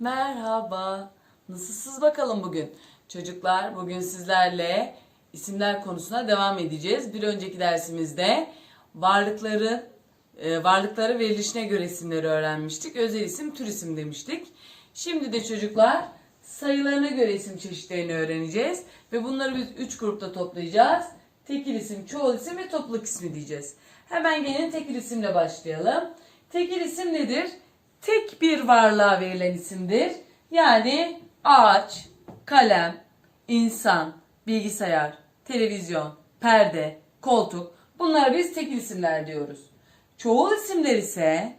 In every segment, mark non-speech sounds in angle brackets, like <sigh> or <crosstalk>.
Merhaba. Nasılsınız bakalım bugün? Çocuklar bugün sizlerle isimler konusuna devam edeceğiz. Bir önceki dersimizde varlıkları e, varlıkları verilişine göre isimleri öğrenmiştik. Özel isim, tür isim demiştik. Şimdi de çocuklar sayılarına göre isim çeşitlerini öğreneceğiz ve bunları biz üç grupta toplayacağız. Tekil isim, çoğul isim ve topluluk ismi diyeceğiz. Hemen gelin tekil isimle başlayalım. Tekil isim nedir? Tek bir varlığa verilen isimdir. Yani ağaç, kalem, insan, bilgisayar, televizyon, perde, koltuk bunlara biz tekil isimler diyoruz. Çoğul isimler ise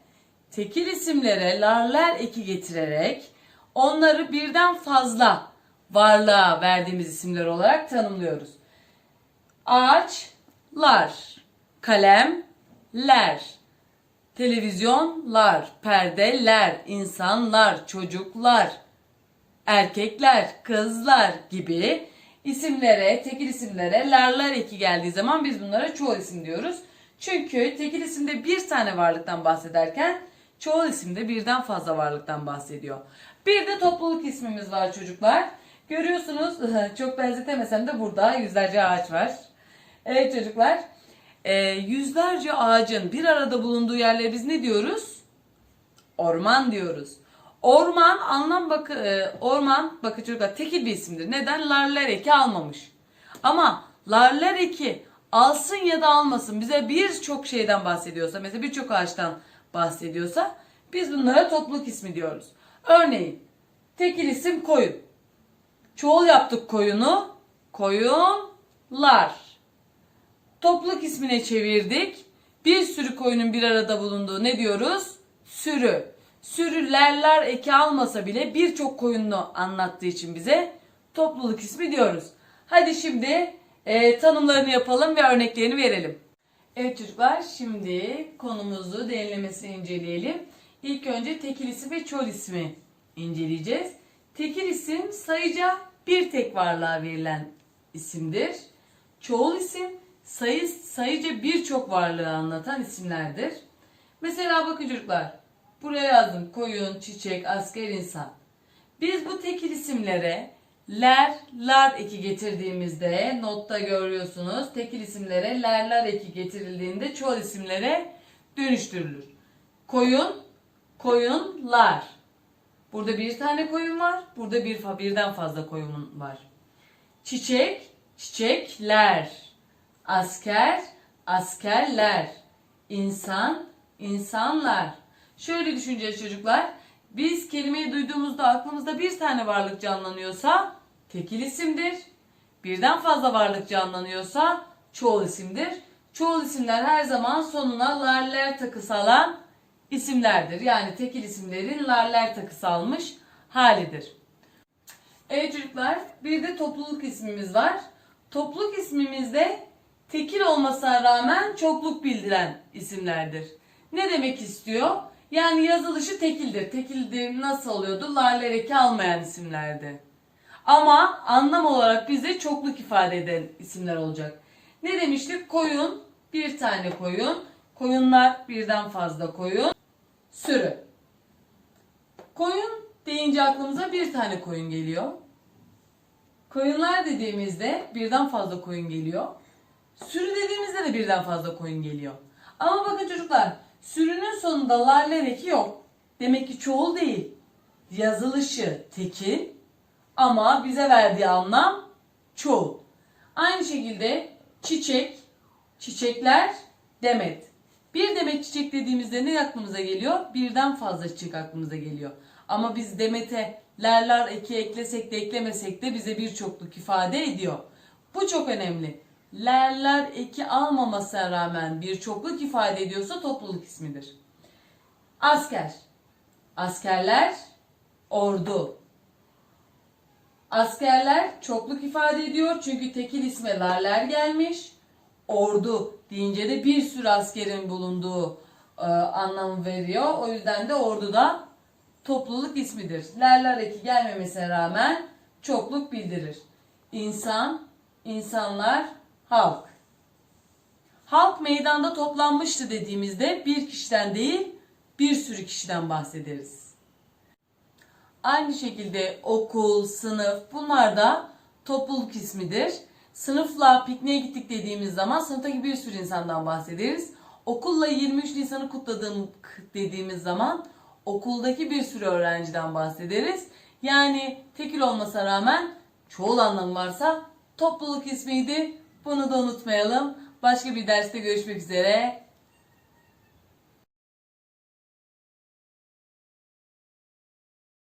tekil isimlere larler eki getirerek onları birden fazla varlığa verdiğimiz isimler olarak tanımlıyoruz. Ağaçlar, kalemler, televizyonlar, perdeler, insanlar, çocuklar, erkekler, kızlar gibi isimlere, tekil isimlere larlar eki geldiği zaman biz bunlara çoğul isim diyoruz. Çünkü tekil isimde bir tane varlıktan bahsederken çoğul isimde birden fazla varlıktan bahsediyor. Bir de topluluk ismimiz var çocuklar. Görüyorsunuz <laughs> çok benzetemesem de burada yüzlerce ağaç var. Evet çocuklar. E, yüzlerce ağacın bir arada bulunduğu yerlere biz ne diyoruz? Orman diyoruz. Orman anlam bakı e, orman bakın çocuklar tekil bir isimdir. Neden? Larler eki almamış. Ama larler eki alsın ya da almasın bize birçok şeyden bahsediyorsa mesela birçok ağaçtan bahsediyorsa biz bunlara topluluk ismi diyoruz. Örneğin tekil isim koyun. Çoğul yaptık koyunu. Koyunlar. Topluluk ismine çevirdik. Bir sürü koyunun bir arada bulunduğu ne diyoruz? Sürü. Sürülerler eki almasa bile birçok koyununu anlattığı için bize topluluk ismi diyoruz. Hadi şimdi e, tanımlarını yapalım ve örneklerini verelim. Evet çocuklar şimdi konumuzu derinlemesine inceleyelim. İlk önce tekil isim ve çoğul ismi inceleyeceğiz. Tekil isim sayıca bir tek varlığa verilen isimdir. Çoğul isim sayı sayıca birçok varlığı anlatan isimlerdir. Mesela bakın çocuklar. Buraya yazdım. Koyun, çiçek, asker, insan. Biz bu tekil isimlere ler, lar eki getirdiğimizde notta görüyorsunuz. Tekil isimlere ler, lar eki getirildiğinde çoğul isimlere dönüştürülür. Koyun, koyunlar. Burada bir tane koyun var. Burada bir birden fazla koyun var. Çiçek, çiçekler. Asker, askerler. İnsan, insanlar. Şöyle düşüneceğiz çocuklar. Biz kelimeyi duyduğumuzda aklımızda bir tane varlık canlanıyorsa tekil isimdir. Birden fazla varlık canlanıyorsa çoğul isimdir. Çoğul isimler her zaman sonuna larler takısı alan isimlerdir. Yani tekil isimlerin larler takısı almış halidir. Evet çocuklar bir de topluluk ismimiz var. Topluluk ismimizde tekil olmasına rağmen çokluk bildiren isimlerdir. Ne demek istiyor? Yani yazılışı tekildir. Tekildir nasıl oluyordu? Eki almayan isimlerdi. Ama anlam olarak bize çokluk ifade eden isimler olacak. Ne demiştik? Koyun, bir tane koyun. Koyunlar birden fazla koyun. Sürü. Koyun deyince aklımıza bir tane koyun geliyor. Koyunlar dediğimizde birden fazla koyun geliyor. Sürü dediğimizde de birden fazla koyun geliyor. Ama bakın çocuklar sürünün sonunda larler eki yok. Demek ki çoğul değil. Yazılışı tekil ama bize verdiği anlam çoğul. Aynı şekilde çiçek, çiçekler, demet. Bir demet çiçek dediğimizde ne aklımıza geliyor? Birden fazla çiçek aklımıza geliyor. Ama biz demete lerler eki eklesek de eklemesek de bize bir çokluk ifade ediyor. Bu çok önemli. Lerler eki almamasına rağmen bir çokluk ifade ediyorsa topluluk ismidir. Asker. Askerler, ordu. Askerler çokluk ifade ediyor çünkü tekil isme lerler gelmiş. Ordu deyince de bir sürü askerin bulunduğu e, anlamı veriyor. O yüzden de ordu da topluluk ismidir. Lerler eki gelmemesine rağmen çokluk bildirir. İnsan, insanlar, halk. Halk meydanda toplanmıştı dediğimizde bir kişiden değil bir sürü kişiden bahsederiz. Aynı şekilde okul, sınıf bunlar da topluluk ismidir. Sınıfla pikniğe gittik dediğimiz zaman sınıftaki bir sürü insandan bahsederiz. Okulla 23 Nisan'ı kutladığım dediğimiz zaman okuldaki bir sürü öğrenciden bahsederiz. Yani tekil olmasına rağmen çoğul anlamı varsa topluluk ismiydi. Bunu da unutmayalım. Başka bir derste görüşmek üzere.